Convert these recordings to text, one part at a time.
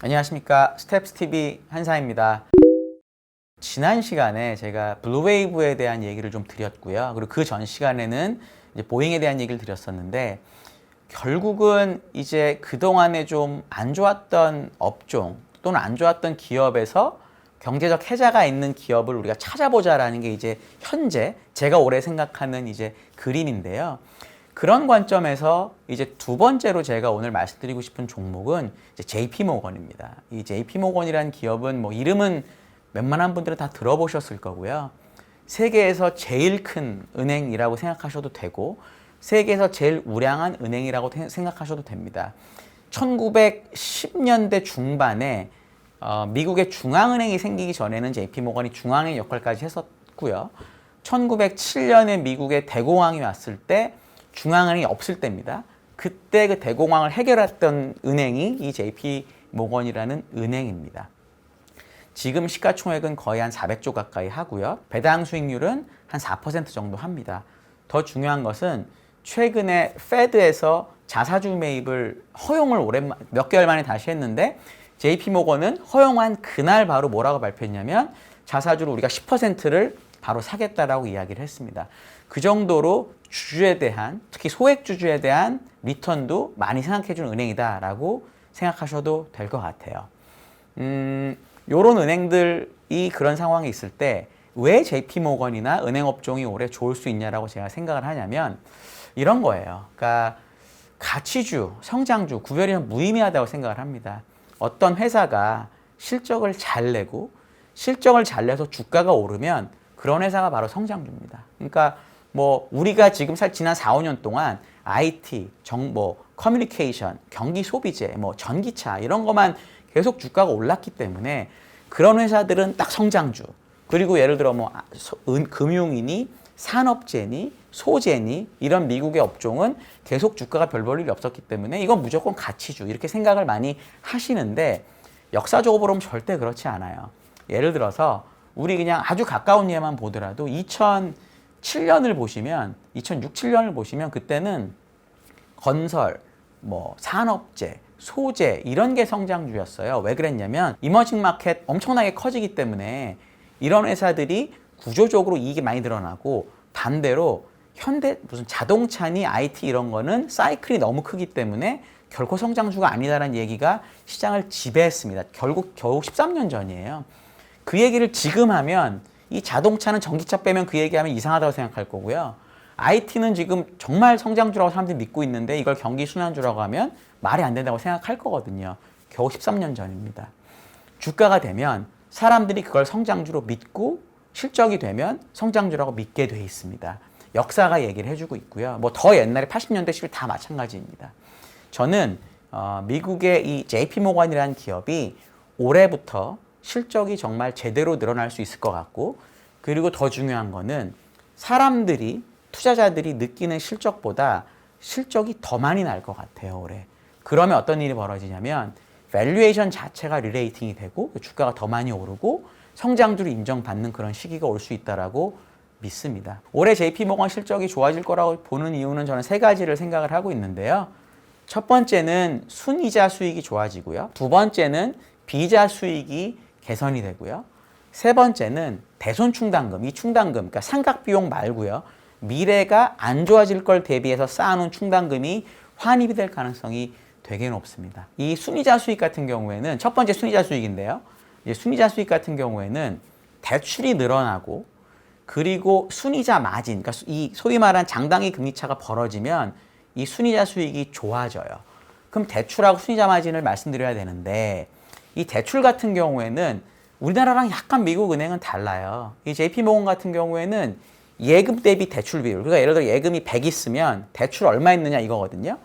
안녕하십니까. 스텝스TV 한사입니다. 지난 시간에 제가 블루웨이브에 대한 얘기를 좀 드렸고요. 그리고 그 전 시간에는 보잉에 대한 얘기를 드렸었는데 결국은 이제 그동안에 좀 안 좋았던 업종 또는 안 좋았던 기업에서 경제적 해자가 있는 기업을 우리가 찾아보자라는 게 이제 현재 제가 올해 생각하는 이제 그림인데요. 그런 관점에서 이제 두 번째로 제가 오늘 말씀드리고 싶은 종목은 JP 모건입니다. 이 JP 모건이라는 기업은 뭐 이름은 웬만한 분들은 다 들어보셨을 거고요. 세계에서 제일 큰 은행이라고 생각하셔도 되고 세계에서 제일 우량한 은행이라고 태- 생각하셔도 됩니다. 1910년대 중반에 어, 미국의 중앙은행이 생기기 전에는 JP 모건이 중앙의 역할까지 했었고요. 1907년에 미국의 대공황이 왔을 때 중앙은행이 없을 때입니다. 그때 그 대공황을 해결했던 은행이 이 JP 모건이라는 은행입니다. 지금 시가총액은 거의 한 400조 가까이 하고요. 배당 수익률은 한 4% 정도 합니다. 더 중요한 것은 최근에 페드에서 자사주 매입을 허용을 오랜만 몇 개월 만에 다시 했는데 JP 모건은 허용한 그날 바로 뭐라고 발표했냐면 자사주를 우리가 10%를 바로 사겠다라고 이야기를 했습니다. 그 정도로 주주에 대한 특히 소액 주주에 대한 리턴도 많이 생각해 주는 은행이다라고 생각하셔도 될 것 같아요. 음, 요런 은행들이 그런 상황에 있을 때 왜 JP 모건이나 은행 업종이 올해 좋을 수 있냐라고 제가 생각을 하냐면 이런 거예요. 그러니까 가치주, 성장주 구별이 좀 무의미하다고 생각을 합니다. 어떤 회사가 실적을 잘 내고 실적을 잘 내서 주가가 오르면 그런 회사가 바로 성장주입니다. 그러니까 뭐 우리가 지금 살 지난 4, 5년 동안 IT, 정보, 커뮤니케이션, 경기 소비재, 뭐 전기차 이런 것만 계속 주가가 올랐기 때문에 그런 회사들은 딱 성장주. 그리고 예를 들어 뭐 아, 금융이니 산업재니 소재니 이런 미국의 업종은 계속 주가가 별 볼 일이 없었기 때문에 이건 무조건 가치주 이렇게 생각을 많이 하시는데 역사적으로 보면 절대 그렇지 않아요. 예를 들어서 우리 그냥 아주 가까운 예만 보더라도 2007년을 보시면 2006, 7년을 보시면 그때는 건설, 뭐 산업재, 소재 이런 게 성장주였어요. 왜 그랬냐면 이머징 마켓 엄청나게 커지기 때문에 이런 회사들이 구조적으로 이익이 많이 늘어나고 반대로 현대 무슨 자동차니 IT 이런 거는 사이클이 너무 크기 때문에 결코 성장주가 아니다라는 얘기가 시장을 지배했습니다. 결국 겨우 13년 전이에요. 그 얘기를 지금 하면 이 자동차는 전기차 빼면 그 얘기하면 이상하다고 생각할 거고요. IT는 지금 정말 성장주라고 사람들이 믿고 있는데 이걸 경기 순환주라고 하면 말이 안 된다고 생각할 거거든요. 겨우 13년 전입니다. 주가가 되면 사람들이 그걸 성장주로 믿고 실적이 되면 성장주라고 믿게 돼 있습니다. 역사가 얘기를 해주고 있고요. 뭐 더 옛날에 80년대 10일 다 마찬가지입니다. 저는 어, 미국의 이 JP 모건이라는 기업이 올해부터 실적이 정말 제대로 늘어날 수 있을 것 같고 그리고 더 중요한 거는 사람들이 투자자들이 느끼는 실적보다 실적이 더 많이 날 것 같아요 올해. 그러면 어떤 일이 벌어지냐면 밸류에이션 자체가 리레이팅이 되고 주가가 더 많이 오르고 성장주를 인정받는 그런 시기가 올 수 있다라고 믿습니다. 올해 JP 모건 실적이 좋아질 거라고 보는 이유는 저는 세 가지를 생각을 하고 있는데요. 첫 번째는 순이자 수익이 좋아지고요. 두 번째는 비자 수익이 개선이 되고요. 세 번째는 대손 충당금, 이 충당금, 그러니까 상각 비용 말고요. 미래가 안 좋아질 걸 대비해서 쌓아놓은 충당금이 환입이 될 가능성이 되게 높습니다. 이 순이자 수익 같은 경우에는 첫 번째 순이자 수익인데요. 이제 순이자 수익 같은 경우에는 대출이 늘어나고 그리고 순이자 마진, 그러니까 이 소위 말한 장당기 금리 차가 벌어지면 이 순이자 수익이 좋아져요. 그럼 대출하고 순이자 마진을 말씀드려야 되는데 이 대출 같은 경우에는 우리나라랑 약간 미국 은행은 달라요. 이 JP 모건 같은 경우에는 예금 대비 대출 비율. 그러니까 예를 들어 예금이 100 있으면 대출 얼마 있느냐 이거거든요.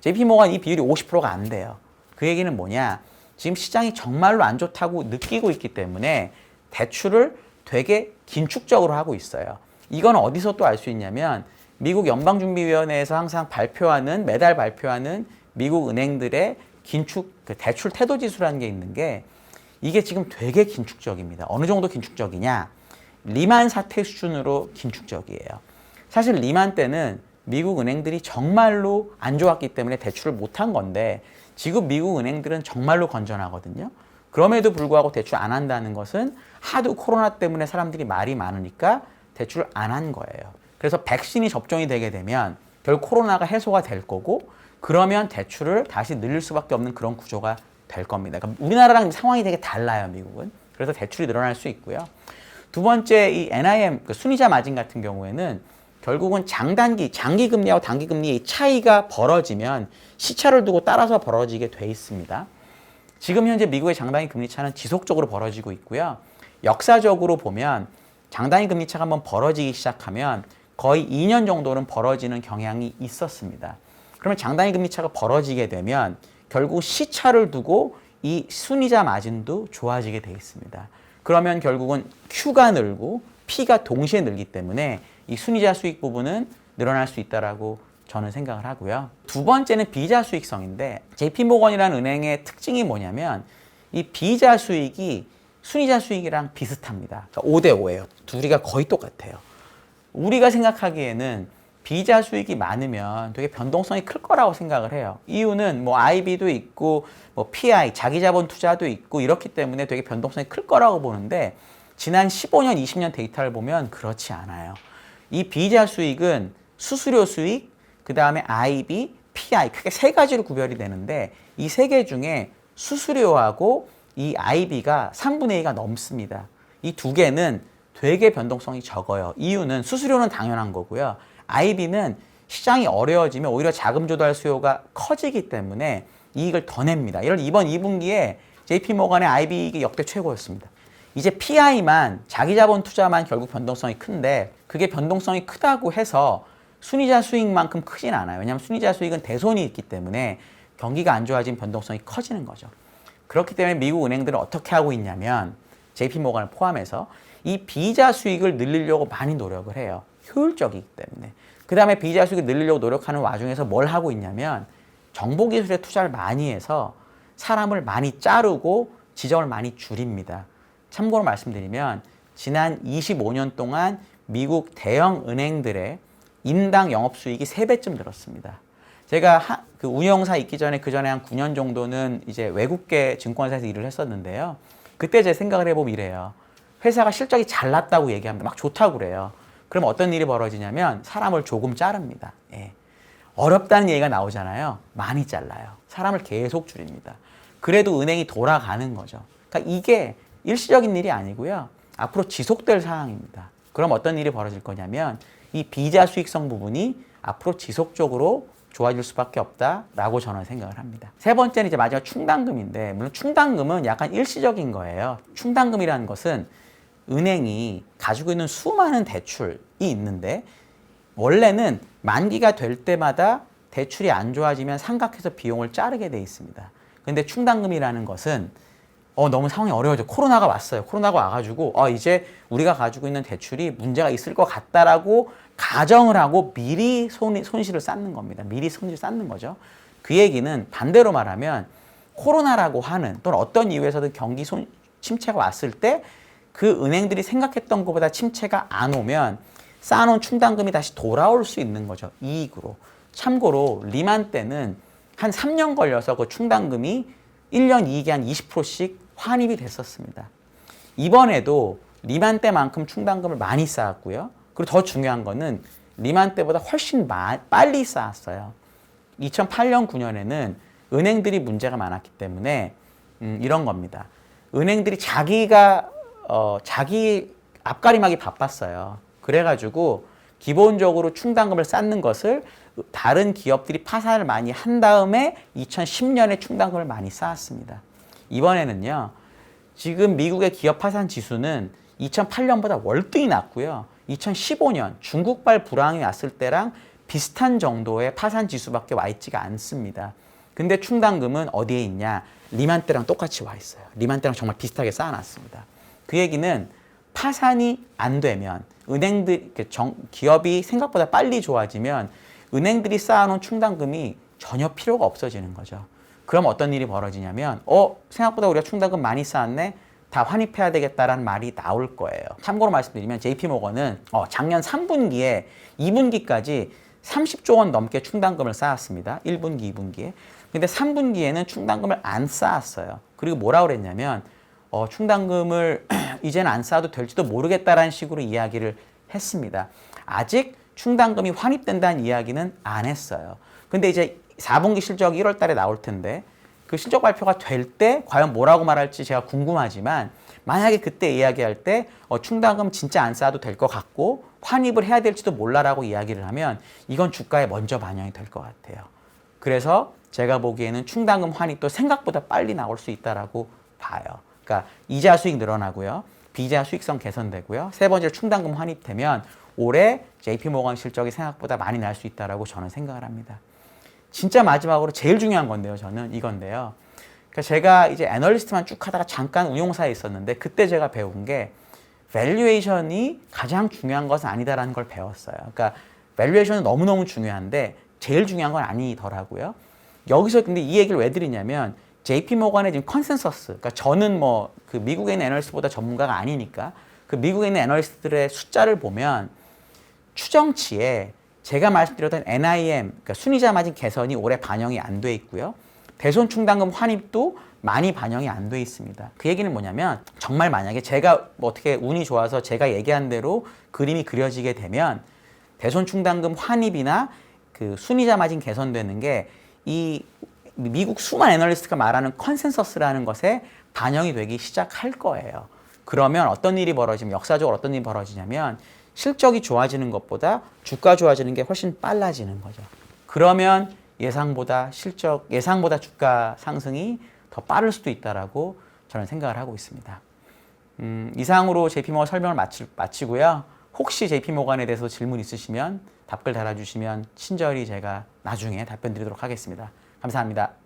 JP 모건 이 비율이 50%가 안 돼요. 그 얘기는 뭐냐? 지금 시장이 정말로 안 좋다고 느끼고 있기 때문에 대출을 되게 긴축적으로 하고 있어요. 이건 어디서 또 알 수 있냐면 미국 연방준비위원회에서 항상 발표하는 매달 발표하는 미국 은행들의 긴축 그 대출 태도 지수라는 게 있는 게 이게 지금 되게 긴축적입니다. 어느 정도 긴축적이냐? 리만 사태 수준으로 긴축적이에요. 사실 리만 때는 미국 은행들이 정말로 안 좋았기 때문에 대출을 못한 건데 지금 미국 은행들은 정말로 건전하거든요. 그럼에도 불구하고 대출 안 한다는 것은 하도 코로나 때문에 사람들이 말이 많으니까 대출을 안 한 거예요. 그래서 백신이 접종이 되게 되면 결국 코로나가 해소가 될 거고 그러면 대출을 다시 늘릴 수밖에 없는 그런 구조가 될 겁니다. 그러니까 우리나라랑 상황이 되게 달라요, 미국은. 그래서 대출이 늘어날 수 있고요. 두 번째 이 NIM 그 순이자 마진 같은 경우에는 결국은 장단기, 장기 금리하고 단기 금리의 차이가 벌어지면 시차를 두고 따라서 벌어지게 돼 있습니다. 지금 현재 미국의 장단기 금리 차는 지속적으로 벌어지고 있고요. 역사적으로 보면 장단기 금리 차가 한번 벌어지기 시작하면 거의 2년 정도는 벌어지는 경향이 있었습니다. 그러면 장단기 금리 차가 벌어지게 되면 결국 시차를 두고 이 순이자 마진도 좋아지게 돼 있습니다. 그러면 결국은 Q가 늘고 P가 동시에 늘기 때문에 이 순이자 수익 부분은 늘어날 수 있다라고 저는 생각을 하고요. 두 번째는 비자 수익성인데 JP 모건이라는 은행의 특징이 뭐냐면 이 비자 수익이 순이자 수익이랑 비슷합니다. 그러니까 5대 5예요. 둘이가 거의 똑같아요. 우리가 생각하기에는 비자 수익이 많으면 되게 변동성이 클 거라고 생각을 해요. 이유는 뭐 IB도 있고 뭐 PI 자기 자본 투자도 있고 이렇기 때문에 되게 변동성이 클 거라고 보는데 지난 15년, 20년 데이터를 보면 그렇지 않아요. 이 비자 수익은 수수료 수익, 그 다음에 IB, PI 크게 세 가지로 구별이 되는데 이 세 개 중에 수수료하고 이 IB가 3분의 2가 넘습니다. 이 두 개는 되게 변동성이 적어요. 이유는 수수료는 당연한 거고요. IB는 시장이 어려워지면 오히려 자금 조달 수요가 커지기 때문에 이익을 더 냅니다. 이런 이번 2분기에 JP 모건의 IB 이익이 역대 최고였습니다. 이제 PI만 자기 자본 투자만 결국 변동성이 큰데 그게 변동성이 크다고 해서 순이자 수익만큼 크진 않아요. 왜냐하면 순이자 수익은 대손이 있기 때문에 경기가 안 좋아진 변동성이 커지는 거죠. 그렇기 때문에 미국 은행들은 어떻게 하고 있냐면 JP 모건을 포함해서 이 비자 수익을 늘리려고 많이 노력을 해요. 효율적이기 때문에. 그 다음에 비자 수익을 늘리려고 노력하는 와중에서 뭘 하고 있냐면 정보기술에 투자를 많이 해서 사람을 많이 자르고 지정을 많이 줄입니다. 참고로 말씀드리면 지난 25년 동안 미국 대형 은행들의 인당 영업 수익이 3배쯤 늘었습니다. 제가 하, 그 운영사 있기 전에 그 전에 한 9년 정도는 이제 외국계 증권사에서 일을 했었는데요. 그때 제 생각을 해보면 이래요. 회사가 실적이 잘 났다고 얘기합니다. 막 좋다고 그래요. 그럼 어떤 일이 벌어지냐면 사람을 조금 자릅니다. 예. 어렵다는 얘기가 나오잖아요. 많이 잘라요. 사람을 계속 줄입니다. 그래도 은행이 돌아가는 거죠. 그러니까 이게 일시적인 일이 아니고요. 앞으로 지속될 상황입니다. 그럼 어떤 일이 벌어질 거냐면 이 비자 수익성 부분이 앞으로 지속적으로 좋아질 수밖에 없다라고 저는 생각을 합니다. 세 번째는 이제 마지막 충당금인데 물론 충당금은 약간 일시적인 거예요. 충당금이라는 것은 은행이 가지고 있는 수많은 대출이 있는데 원래는 만기가 될 때마다 대출이 안 좋아지면 삼각해서 비용을 자르게 돼 있습니다. 근데 충당금이라는 것은 어, 너무 상황이 어려워져. 코로나가 왔어요. 코로나가 와가지고, 어, 이제 우리가 가지고 있는 대출이 문제가 있을 것 같다라고 가정을 하고 미리 손, 손실을 쌓는 겁니다. 미리 손실을 쌓는 거죠. 그 얘기는 반대로 말하면 코로나라고 하는 또는 어떤 이유에서든 경기 손, 침체가 왔을 때 그 은행들이 생각했던 것보다 침체가 안 오면 쌓아놓은 충당금이 다시 돌아올 수 있는 거죠. 이익으로. 참고로 리만 때는 한 3년 걸려서 그 충당금이 1년 이익이 한 20%씩 환입이 됐었습니다. 이번에도 리만 때만큼 충당금을 많이 쌓았고요. 그리고 더 중요한 거는 리만 때보다 훨씬 마, 빨리 쌓았어요. 2008년, 9년에는 은행들이 문제가 많았기 때문에 음, 이런 겁니다. 은행들이 자기가 어, 자기 앞가림하기 바빴어요. 그래가지고 기본적으로 충당금을 쌓는 것을 다른 기업들이 파산을 많이 한 다음에 2010년에 충당금을 많이 쌓았습니다. 이번에는요, 지금 미국의 기업 파산 지수는 2008년보다 월등히 낮고요. 2015년 중국발 불황이 왔을 때랑 비슷한 정도의 파산 지수밖에 와 있지가 않습니다. 근데 충당금은 어디에 있냐? 리만 때랑 똑같이 와 있어요. 리만 때랑 정말 비슷하게 쌓아놨습니다. 그 얘기는 파산이 안 되면 은행들 정, 기업이 생각보다 빨리 좋아지면 은행들이 쌓아놓은 충당금이 전혀 필요가 없어지는 거죠. 그럼 어떤 일이 벌어지냐면 어 생각보다 우리가 충당금 많이 쌓았네 다 환입해야 되겠다라는 말이 나올 거예요. 참고로 말씀드리면 JP모건은 어, 작년 3분기에 2분기까지 30조 원 넘게 충당금을 쌓았습니다. 1분기, 2분기에. 근데 3분기에는 충당금을 안 쌓았어요. 그리고 뭐라 그랬냐면 어, 충당금을 이제는 안 쌓아도 될지도 모르겠다라는 식으로 이야기를 했습니다. 아직 충당금이 환입된다는 이야기는 안 했어요. 근데 이제 4분기 실적이 1월 달에 나올 텐데 그 실적 발표가 될 때 과연 뭐라고 말할지 제가 궁금하지만 만약에 그때 이야기할 때 어, 충당금 진짜 안 쌓아도 될 것 같고 환입을 해야 될지도 몰라라고 이야기를 하면 이건 주가에 먼저 반영이 될 것 같아요. 그래서 제가 보기에는 충당금 환입도 생각보다 빨리 나올 수 있다라고 봐요. 그러니까 이자 수익 늘어나고요. 비자 수익성 개선되고요. 세 번째로 충당금 환입되면 올해 JP모건 실적이 생각보다 많이 날 수 있다라고 저는 생각을 합니다. 진짜 마지막으로 제일 중요한 건데요. 저는 이건데요. 그러니까 제가 이제 애널리스트만 쭉 하다가 잠깐 운용사에 있었는데 그때 제가 배운 게 밸류에이션이 가장 중요한 것은 아니다라는 걸 배웠어요. 그러니까 밸류에이션은 너무너무 중요한데 제일 중요한 건 아니더라고요. 여기서 근데 이 얘기를 왜 드리냐면 JP 모건의 지금 컨센서스, 그러니까 저는 뭐 그 미국에 있는 애널리스트보다 전문가가 아니니까 그 미국에 있는 애널리스트들의 숫자를 보면 추정치에 제가 말씀드렸던 NIM, 그러니까 순이자 마진 개선이 올해 반영이 안 돼 있고요. 대손 충당금 환입도 많이 반영이 안 돼 있습니다. 그 얘기는 뭐냐면 정말 만약에 제가 뭐 어떻게 운이 좋아서 제가 얘기한 대로 그림이 그려지게 되면 대손 충당금 환입이나 그 순이자 마진 개선되는 게 이 미국 수많은 애널리스트가 말하는 컨센서스라는 것에 반영이 되기 시작할 거예요. 그러면 어떤 일이 벌어지면 역사적으로 어떤 일이 벌어지냐면 실적이 좋아지는 것보다 주가 좋아지는 게 훨씬 빨라지는 거죠. 그러면 예상보다 실적 예상보다 주가 상승이 더 빠를 수도 있다라고 저는 생각을 하고 있습니다. 음, 이상으로 JP모건 설명을 마치, 마치고요. 혹시 JP모건에 대해서 질문 있으시면 답글 달아주시면 친절히 제가 나중에 답변 드리도록 하겠습니다. 감사합니다.